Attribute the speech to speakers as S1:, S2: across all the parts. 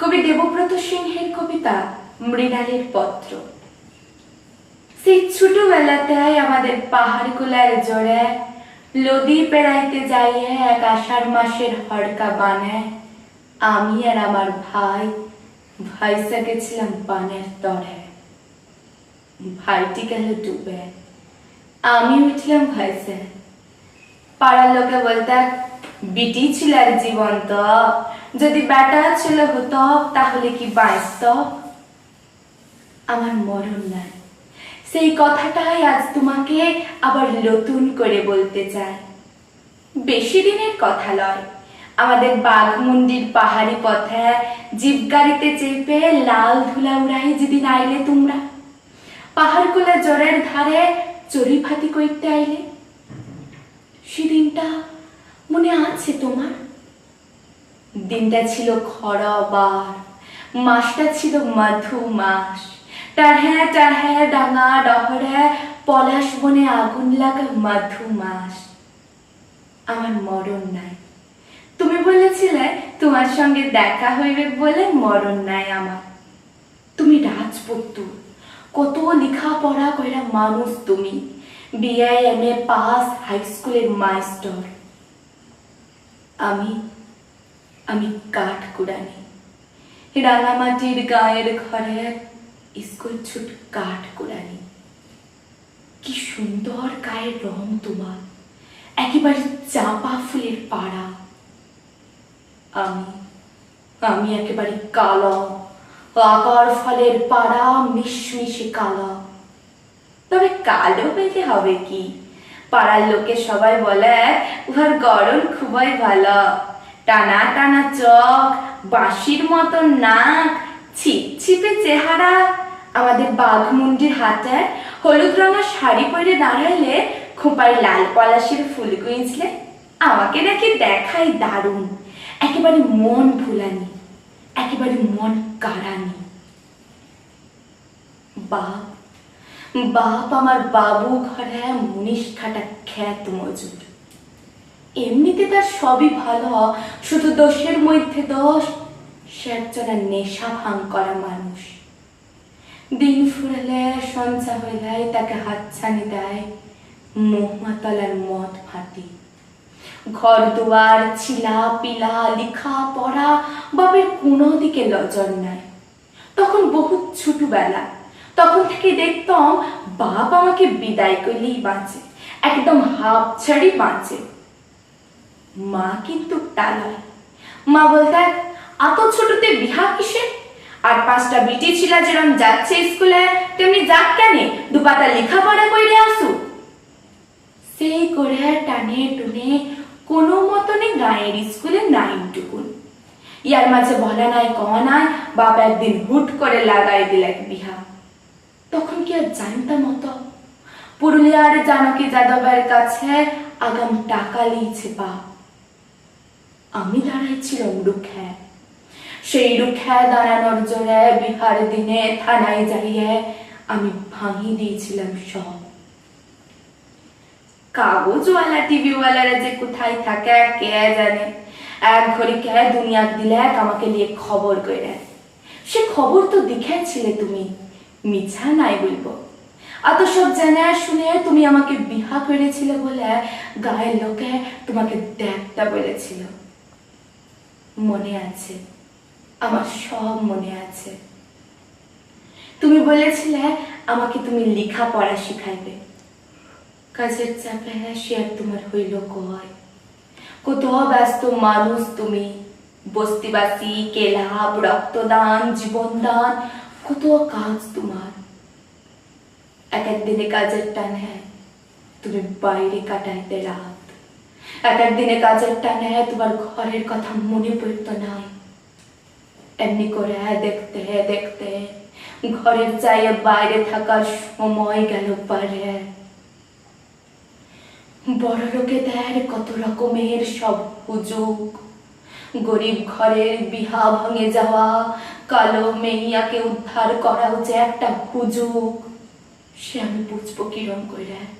S1: কবি দেবব্রত সিংহের কবিতা মৃণালের পত্র। সেই ছোটবেলাতে আমাদের পাহাড়গুলার জোরে লদি পেড়াইতে যাইয়ে এক আষাঢ় মাসের হড়কা বানে। আমি আর আমার ভাই ভাইসা গেছিলাম পানের তরে। ভাইটি গেল ডুবে। আমি উঠলাম ভাইসে পাড়ার লোকে বলতে, বিটি ছিল জীবন্ত যদি বেটা ছিল হতো, তাহলে কি বাঁচত? আমার মরণ নাই। সেই কথাটাই আজ তোমাকে আবার নতুন করে বলতে চাই। বেশি দিনের কথা লয় আমাদের বাঘমুন্ডির পাহাড়ি পথে জিপ গাড়িতে চেপে লাল ধুলা উড়াই যেদিন আইলে তোমরা। পাহাড়গুলা জোরের ধারে চড়ি ফাতি করতে আইলে। সেদিনটা মনে আছে তোমার? দিনটা ছিল খরাবার মাসটা ছিল মধু মাস। টাঢ়ে টাঢ়ে ডাঙা ডহরে, পলাশ বনে আগুন লাগা মধু মাস। আমার মরণ নাই। তুমি বলেছিলে তোমার সঙ্গে দেখা হইবে বলে মরণ নাই আমার। তুমি রাজপুত্র, কত লেখাপড়া কইরা মানুষ তুমি। BA M A pass high স্কুলের মাস্টার আমি আমি কাঠ কুড়ানি। রাঙামাটির গায়ের ঘরে স্কুল ছুট কাঠ কুড়ানি। কি সুন্দর গায়ের রং তোমার, একেবারে চাপা ফুলের পাড়া। আমি আমি একেবারে কালো আকার ফলের পাড়া মিশমিশে কালো। তবে কালো হইতে হবে কি? পাড়ার লোকে সবাই বলে, উহার গরম খুবই ভালো। টানা টানা চোখ, বাঁশির মতো নাক ছিপছিপে চেহারা। আমাদের বাঘ বাঘমুন্ডির হাতে হলুদ রঙের শাড়ি পরে দাঁড়াইলে খোপায় লাল পলাশের ফুল গুঁজলে আমাকে নাকি দেখাই দারুণ। একেবারে মন ভুলানি, একেবারে মন কাড়ানি। বাপ বাপ, আমার বাবু ঘরে মুনিশ খাটা খ্যাত মজুর। এমনিতে তার সবই ভালো, শুধু দোষের মধ্যে দোষ, সে একজনের নেশা ভাঙ করা মানুষ। দিন ফুরালে সঞ্চা হইলে তাকে হাতছানি দেয়, মহুমাতলার মদ ফাটি ঘর দুয়ার, ছিলা পিলা, লিখা পড়া, বাপের কোনো দিকে নজর নাই। তখন বহুত ছোটবেলা। তখন থেকে দেখতাম, বাপ আমাকে বিদায় করলেই বাঁচে, একদম হাফ ছাড়ি বাঁচে। মা কিন্তু তা নয় মা বলতে এত ছোটতে বিহা কিসে আর পাঁচটা বিটি ছিল যেরকম যাচ্ছে স্কুলে, তেমনি যাক কেন, দুপাতা লেখাপড়া কইরে আসু। সেই করে টানে টুনে কোনো মতনে গায়ের স্কুলে নাইন টুকুন। ইয়ার মাঝে বলা নাই, কওয়া নাই, বাপ একদিন হুট করে লাগাই দিলেন বিহা। তখন কি আর জানতাম অত? পুরুলিয়ার জানকী যাদবের কাছে আগাম টাকা লিয়েছে বাপ। আমি দাঁড়াইছিলাম রুখে। সেই রুখে দাঁড়ানোর জোরে বিহার দিনে থানায় যাইয়ে আমি ভাঙিয়ে দিয়েছিলাম সব। কাগজওয়ালা টিভিওয়ালারা যে কোথায় থাকে, কে জানে? এক ঘড়ি কে দুনিয়া দিলে আমাকে নিয়ে খবর করে সে খবর তো দেখেছিলে তুমি, মিছা নাই বলব। অত সব জানা শুনে তুমি আমাকে বিহা করেছিলে বলে গায়ের লোকে তোমাকে দেখতে বলেছিল। মনে আছে, আমার সব মনে আছে। তুমি বলেছিলে আমাকে তুমি লেখা পড়া শিখাইবে। কাজের চাপে সে আর তোমার হইল কয়? কত ব্যস্ত মানুষ তুমি, বস্তিবাসী কেলাব রক্তদান, জীবনদান কত কাজ তোমার। এক একদিনে কাজের টান হ্যাঁ তুমি বাইরে কাটাইতে রাত এক একদিনে কাজের টানে তোমার ঘরের কথা মনে পড়তো না। এমনি করে দেখতে দেখতে ঘরের চাইয়ে বাইরে থাকার সময় গেল পারে। বড় লোকেদের কত রকমের সব হুজুগ গরিব ঘরের বিহা ভেঙে যাওয়া, কালো মেহিয়াকে উদ্ধার করাও যে একটা হুজুগ সে আমি বুঝব কিরম করে।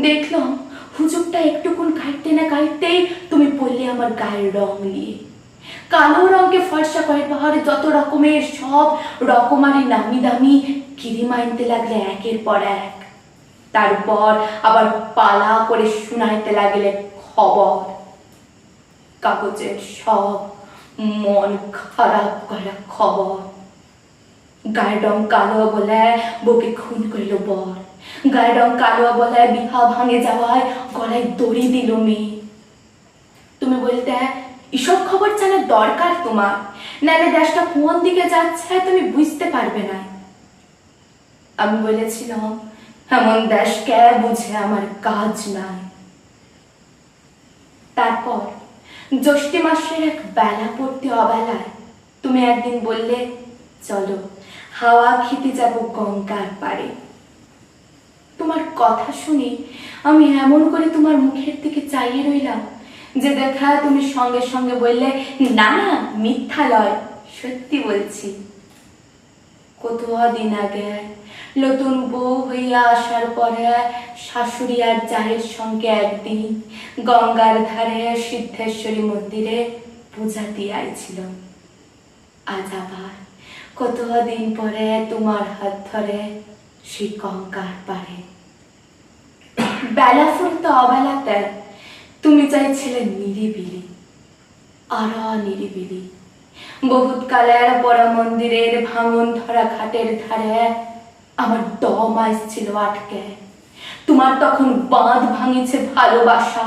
S1: দেখলাম হুজুগটা একটুকুন কাটতে না কাটতেই তুমি পড়লে আমার গায়ের রং নিয়ে। কালো রঙকে ফর্সা করে পাহাড়ে যত রকমের সব রকমারি নামি দামি কিরিম আনতে লাগলে একের পর এক। তারপর আবার পালা করে শুনাইতে লাগলে খবর। কাগজের সব মন খারাপ করা খবর। গায়ের রং কালো বলে বউকে খুন করিল বর। গায়ের রং কালো বলে বিহা ভাঙে যাওয়ায় গলায় দড়ি দিল মেয়ে। তুমি বলতে, এসব খবর জানার দরকার তোমার। নাহলে দেশটা কোন দিকে যাচ্ছে তুমি বুঝতে পারবে না। আমি বলেছিলাম, এমন দেশকে বুঝে আমার কাজ নাই। তারপর, জ্যৈষ্ঠী মাসের এক বেলা পড়তে অবেলায় তুমি একদিন বললে, চলো, হাওয়া খেতে যাব গঙ্গার পাড়ে। তোমার কথা শুনে, আমি এমন করে তোমার মুখের দিকে চাইয়ে রইলাম যে দেখা তুমি সঙ্গে সঙ্গে বললে, না না মিথ্যা লয়। সত্যি বলছি। কত দিন আগে নতুন বউ হইয়া আসার পরে শাশুড়ি আর জায়ের সঙ্গে একদিন গঙ্গার ধারে সিদ্ধেশ্বরী মন্দিরে পূজা দিয়ে আইছিল আজ আবার কত দিন পরে তোমার হাত ধরে সেই গঙ্গার পারে। বেলা ফুরতে অবেলাতে তুমি চাইছিলে নিরিবিলি, আরা নিরিবিলি। বহুত কালের বড় মন্দিরের ভাঙন ধরা ঘাটের ধারে আমার দম আসছিল আটকে। তোমার তখন বাঁধ ভাঙিছে ভালোবাসা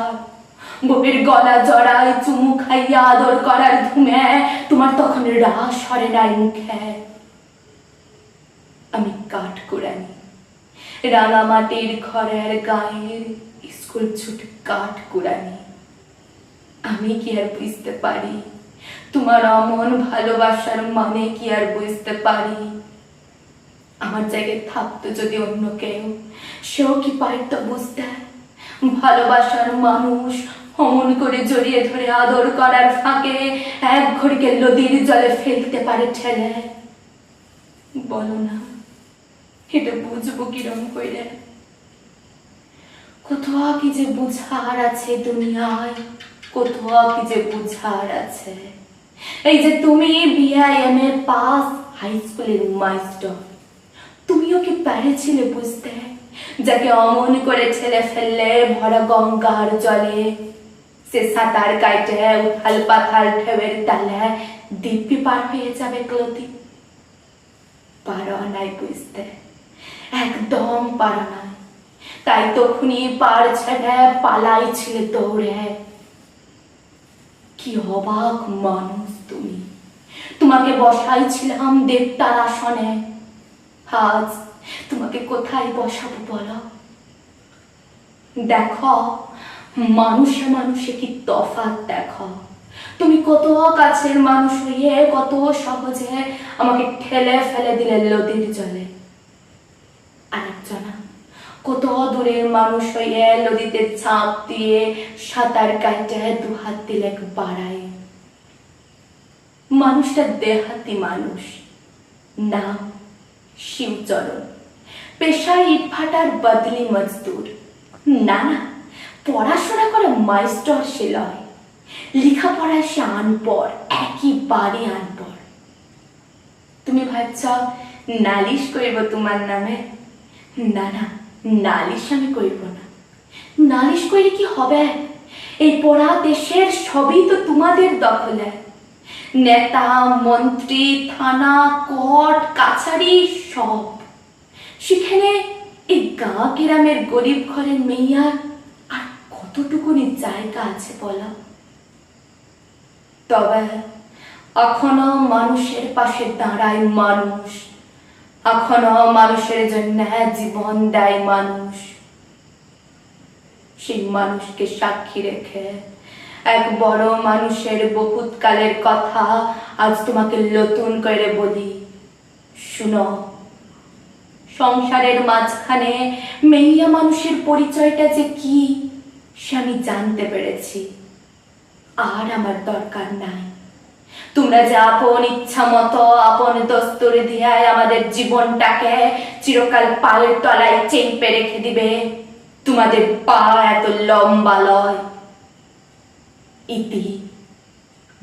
S1: বউয়ের গলা জড়ায় চুমু খাইয়া আদর করার ধুমে তোমার তখন রাস হরে নাই মুখে। আমি কাঠ কুড়ানি। রাঙামাটির ঘরের গায়ের স্কুল ছুট কাঠ কুড়ানি। আমি কি আর বুঝতে পারি? তোমার অমন ভালোবাসার মানে কি আর বুঝতে পারি? আমার জায়গায় থাকতো যদি অন্য কেউ, সেও কি পারত বুঝতে? ভালোবাসার মানুষ অমন করে জড়িয়ে ধরে আদর করার ফাঁকে এক ঘড়িকে নদীর জলে ফেলতে পারে ঠেলে। বলো না। এটা বুঝব কিরম করে কোথাও কি যে বুঝার আছে দুনিয়ায়? কোথাও কি যে বুঝার আছে? এই যে তুমি B I M A pass high স্কুলের মাস্টার তুমিও কি পেরেছিলে বুঝতে? যাকে অমন করে ছেলে ফেললে ভরা গঙ্গার জলে, সে সাঁতার কাটে উথাল পাথাল ঢেউয়ের তালে দিব্যি পার হয়ে যাবে ক্লতি। পারো নাই বুঝতে। একদম পারো নাই। তাই তখনই পার ছেড়ে পালাই ছিলে দৌড়ে। কি অবাক মানুষ তুমি। তোমাকে বসাইছিলাম দেবতার আসনে। আজ তোমাকে কোথায় বসাবো বলো? দেখো, মানুষে মানুষে কি তফাৎ দেখো। তুমি কত কাছের মানুষ হইয়ে কত সহজে আমাকে ঠেলে ফেলে দিলে নদীর জলে। আরেকজনা। কত দূরের মানুষ হইয়ে নদীতে ছাপ দিয়ে সাঁতার কাটে দু হাত দিলে বাড়ায়। মানুষটা দেহাতি মানুষ। নাম শিবচরণ। পেশায় ইটভাটার বদলি মজদুর। না না, পড়াশোনা করে মাস্টার সে লয়। লেখাপড়ায় সে আনপড়, একেবারে আনপড়। তুমি ভাবছ, নালিশ করব তোমার নামে? না না, নালিশ আমি করিব না। নালিশ করে কি হবে? এই পড়া দেশের সবই তো তোমাদের দখলে। নেতা, মন্ত্রী, থানা, কোর্ট, কাছারি সব। সেখানে এই গাঁ গ্রামের গরিব ঘরের মেয়ার আর কতটুকুনি জায়গা আছে বলা? তবে এখনও মানুষের পাশে দাঁড়ায় মানুষ। এখনও মানুষের জন্য জীবন দেয় মানুষ। সেই মানুষকে সাক্ষী রেখে এক বড় মানুষের বহুত কালের কথা আজ তোমাকে নতুন করে বলি। শুনো, সংসারের মাঝখানে মেইয়া মানুষের পরিচয়টা যে কি, সে আমি জানতে পেরেছি। আর আমার দরকার নাই। তোমরা যে আপন ইচ্ছা মতো, আপন দস্তরে দিয়ে আমাদের জীবনটাকে চিরকাল পায়ের তলায় চেপে রেখে দিবে। তোমাদের পা এত লম্বা লয়। ইতি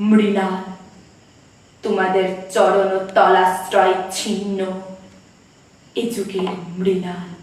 S1: মৃণাল তোমাদের চরণ তলাশ্রয় ছিন্ন। এ যুগের মৃণাল